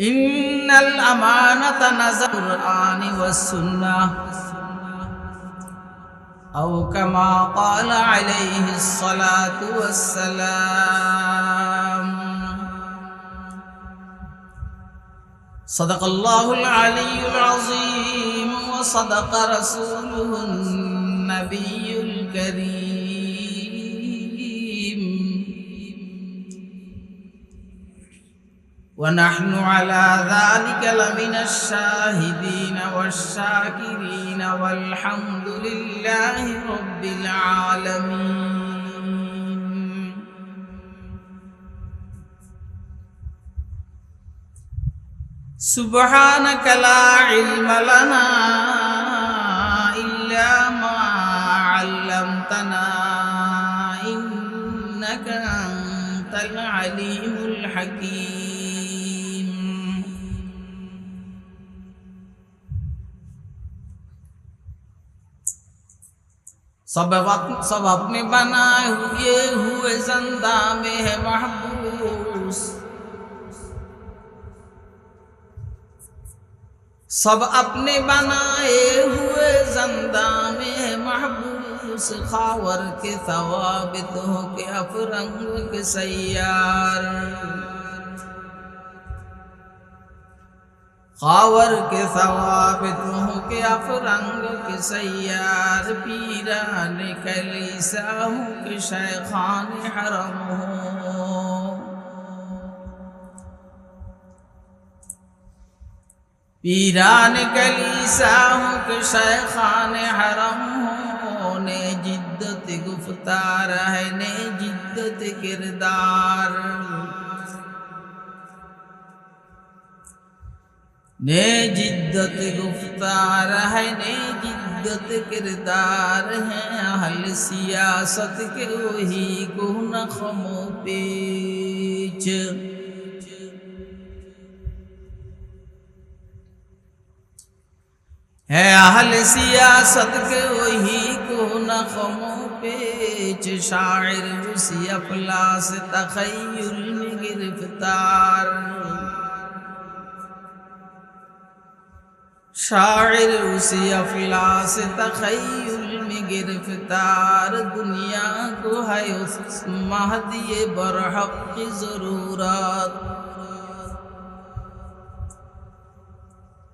إن الأمانة نزل القرآن والسنة أو كما قال عليه الصلاة والسلام صدق الله العلي العظيم وصدق رسوله النبي الكريم ونحن على ذلك لمن الشاهدين والشاكرين والحمد لله رب العالمين. سبحانك لا علم لنا إلا ما علمتنا إنك أنت العليم الحكيم. سب سب اپنے بنائے ہوئے ہوئے زندہ میں ہے محبوس۔ سب اپنے بنائے ہوئے زندہ میں ہے محبوس، خاور کے ثوابت ہو کے افرنگ کے سیار۔ خاور کے ثوابت ہو کے افرنگ کے سیار پیران کلیسا ہو کے شیخان حرم ہو پیران کلیسا ہو کے شیخان حرم ہو نئے جدت گفتار ہے نئے جدت کردار ہیں اہل سیاست کے وہی گہن خمو پیچ۔ ہے اہل سیاست کے وہی کو خمو پیچ۔ شاعر اسی افلاس تخیل میں گرفتار۔ शायर उसी अफलास तखयुल में गिरफ्तार दुनिया को है उस महदी बरहक की जरूरत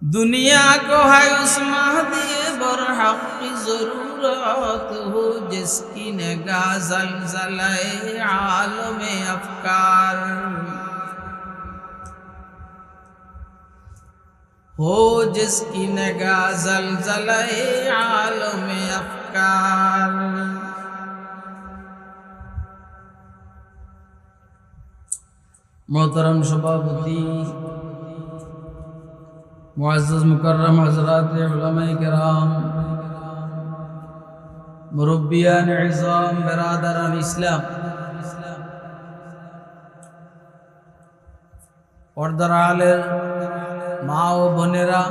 दुनिया को है उस महदी बरहक की जरूरत हो जिसकी नगाह जलजले आलम अफकार ہو جس کی نگاہ زلزلہ عالم افکار۔ محترم شبابتی معزز مکرم حضرات علماء کرام، مربیان عظام، برادران اسلام، اور درعال মা ও বোনেরা,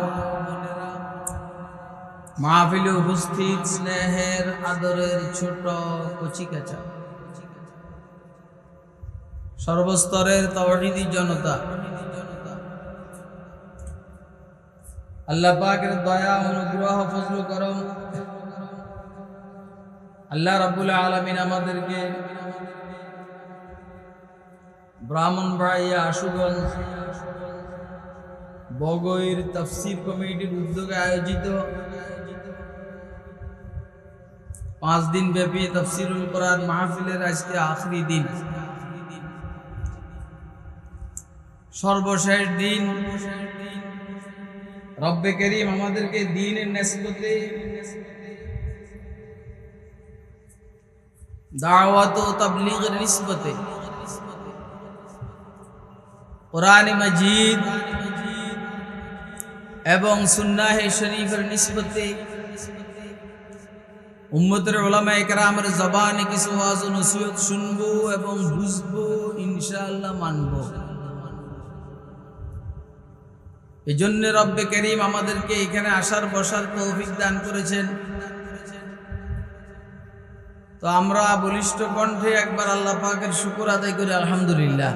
মাহফিলে উপস্থিত স্নেহের আদরের ছোট কচিকাচা সর্বস্তরের তহিদি জনতা। আল্লাহ পাকের দয়া, অনুগ্রহ, ফজল করম। আল্লাহ রাবুল আলমিন আমাদেরকে ব্রাহ্মণবাড়িয়া আশুগঞ্জ বগৈর তফসির কমিটির উদ্যোগে আয়োজিত পাঁচ দিন ব্যাপী তফসিরুল কোরআন মাহফিলের আজকে আখরি দিন। সর্বশেষ দিন রব্বে করিম আমাদেরকে দিনের নেসবতে দাওয়াত ও তাবলীগের নিসবতে কোরআন মজিদ এবং সুন্নাহে শরীফের নিসবতে উম্মতের ওলামা একরামের জবানে কিছু ওয়াজ নসিহত শুনব এবং বুঝব, ইনশাআল্লাহ মানবো। এই জন্য রব্বে করিম আমাদেরকে এখানে আসার, বসার তৌফিক দান করেছেন। তো আমরা বলিষ্ঠ কণ্ঠে একবার আল্লাহ পাকের শুকুর আদায় করি, আলহামদুলিল্লাহ।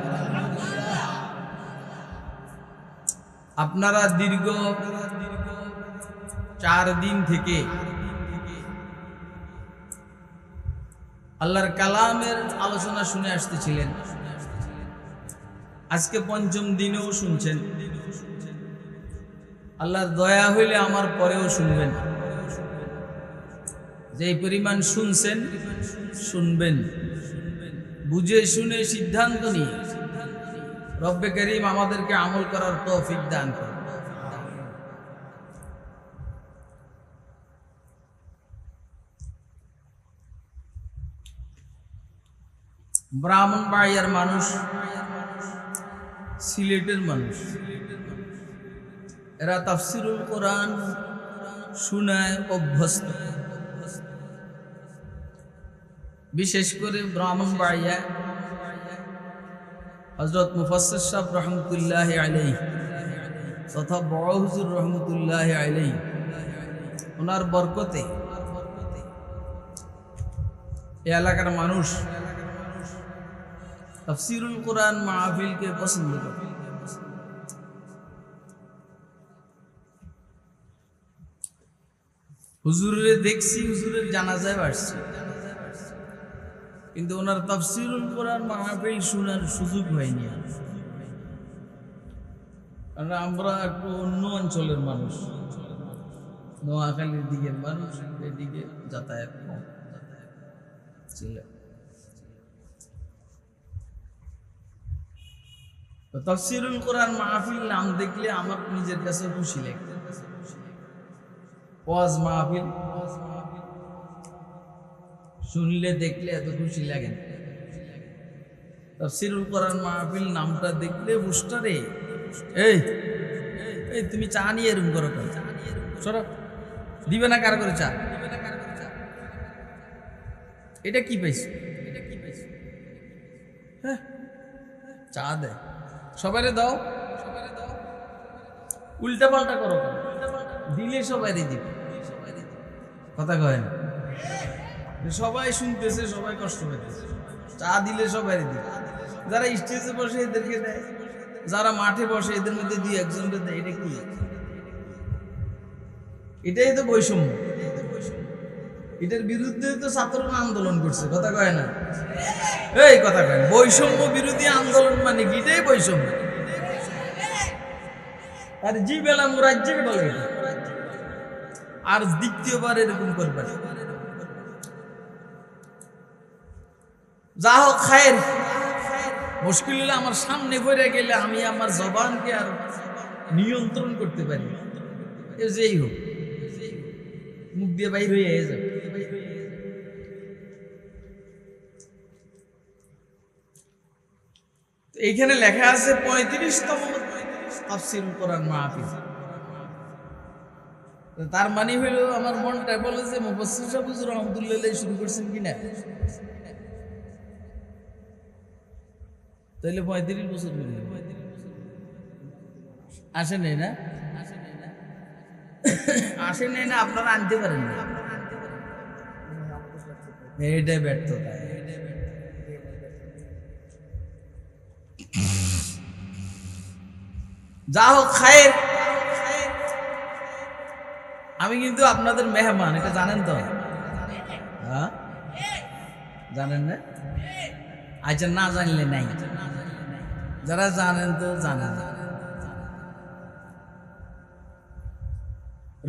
আপনারা দীর্ঘ চার দিন থেকে আল্লাহর কালামের আলোচনা শুনে আসতেছিলেন। আজকে পঞ্চম দিনেও শুনছেন। আল্লাহর দয়া হইলে আমার পরেও শুনবেন। যে পরিমাণ শুনছেন, শুনবেন। বুঝে শুনে সিদ্ধান্ত নিয়ে। রব্বে করিম আমাদেরকে আমল করার তৌফিক দান করে ব্রাহ্মণবাড়িয়ার মানুষ, সিলেটের মানুষ, এরা তাফসিরুল কোরআন শুনায় অভ্যস্ত। বিশেষ করে ব্রাহ্মণ ব্রাহ্মণবাড়িয়া হজরত মুফাসর সাহ রহমতুল্লাহ আলাই তথা বড় হুজুর রহমতুল্লাহ আলাই ওনার বরকতে এই এলাকার মানুষ তফসিরুল কোরআন মাহফিলকে পছন্দ করে। হুজুরের দেখছি, হুজুরের জানাজায় বাড়ছি। কিন্তু ওনার তফসিরুল কোরআন মাহফিল শোনার সুযোগ হয়নি আর। আমরা একটু অন্য অঞ্চলের মানুষ। নোয়াখালীর দিকের মানুষ এদিকে যাতায়াত কম। ছিল। তফসিরুল কোরআন মাহফিল নাম দেখলে আমার নিজের কাছে খুশি লাগে। ওয়াজ মাহফিল শুনলে দেখলে এত খুশি লাগে না। তফসিরুল কোরআন মাহফিল নামটা দেখলে বুস্টারে এই এই তুমি চা নিয়ে এরম করো কেন? সরো। দিবে না কার করে চা? এটা কি পাইছো? এটা কি পাইছো হ্যাঁ চা দেয় সবাইরে দাও। উল্টা পাল্টা করো দিলে সবাইরে দিবে। কথা কয় সবাই শুনতেছে, সবাই কষ্ট পেতেছে চা দিলে সবাই দিবে। যারা স্টেজে বসে এদেরকে দেয়, যারা মাঠে বসে এদের মধ্যে দুই একজনকে দেয়, এটা কি? এটাই তো বৈষম্য। এটার বিরুদ্ধে তো ছাত্ররা আন্দোলন করছে, কথা কয় না? এই কথা কয় বৈষম্য বিরোধী আন্দোলন মানে কি? এটাই বৈষম্য। আর জি বেলা মুরাজ্যকে বলে। আর দ্বিতীয়বার এরকম করবে যা হোক খায়ের মুশকিল হলে আমার সামনে পড়ে গেলে আমি আমার জবানকে আর নিয়ন্ত্রণ করতে পারি। যেই হোক, মুখ দিয়ে বাইর হয়ে যাবে। এইখানে লেখা আছে পঁয়ত্রিশতম তাফসির কোরআন মাহফিল। তার মানে হইল আমার মনটা বলে যে মুফাসসির সাহেব হুজুর রহমতুল্লাহ শুরু করছেন কিনা? তাহলে পঁয়ত্রিশ বছর হয়ে গেল। আসে নাই না? আসে নাই না আপনারা আনতে পারেন না। এইটাই ব্যর্থতা। যা হোক খায়ের। আমি কিন্তু আপনাদের মেহমান এটা জানেন তো? হ্যাঁ? জানেন না? আচ্ছা না জানলে নাই। যারা জানেন তো জানেন।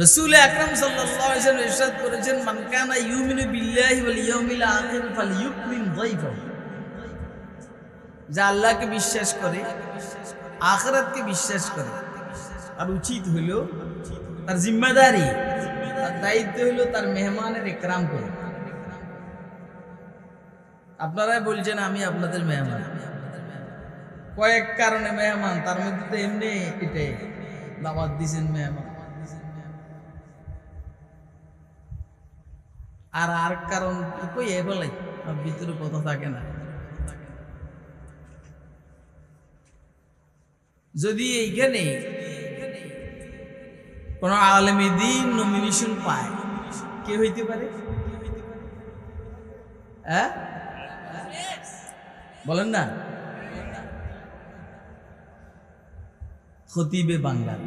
রসুল আকরাম সাল্লাল্লাহু আলাইহি ওয়াসাল্লাম ইরশাদ করেছেন, মান কানা ইউমিনু বিল্লাহি ওয়াল ইয়াউমিল আখির ফালইউকরিম যায়ফাহু যা আল্লাহকে বিশ্বাস করে, আখিরাতকে বিশ্বাস করে। আর উচিত হইল তার জিম্মাদারি, তার দায়িত্ব হইল তার মেহমানের ইকরাম করে। আপনারাই বলছেন আমি আপনাদের মেহমান। কয়েক কারণে মেহমান, তার মধ্যে তো এমনি এটাই। দাওয়াত দিছেন মেহমান। আর আর কারণ কই এ বলে ভিতরে কথা থাকে না। যদি এইখানে কোন আলমী দিন নমিনেশন পায়, কে হইতে পারে? হ্যাঁ? বলেন না? খতিবে বাঙ্গাল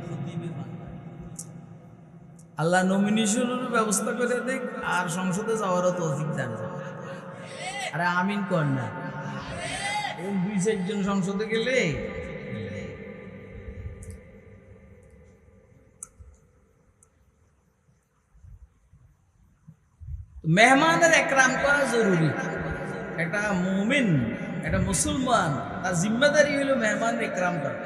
আল্লাহ নমিনেশনের ব্যবস্থা করে দেখ আর সংসদে যাওয়ারও তৌফিক দান। আরে আমিন কর না। এই দুই চারজন সংসদে গেলে? মেহমানের একরাম করা জরুরি। একটা মুমিন একটা মুসলমান তার জিম্মাদারি হলো মেহমান একরাম করা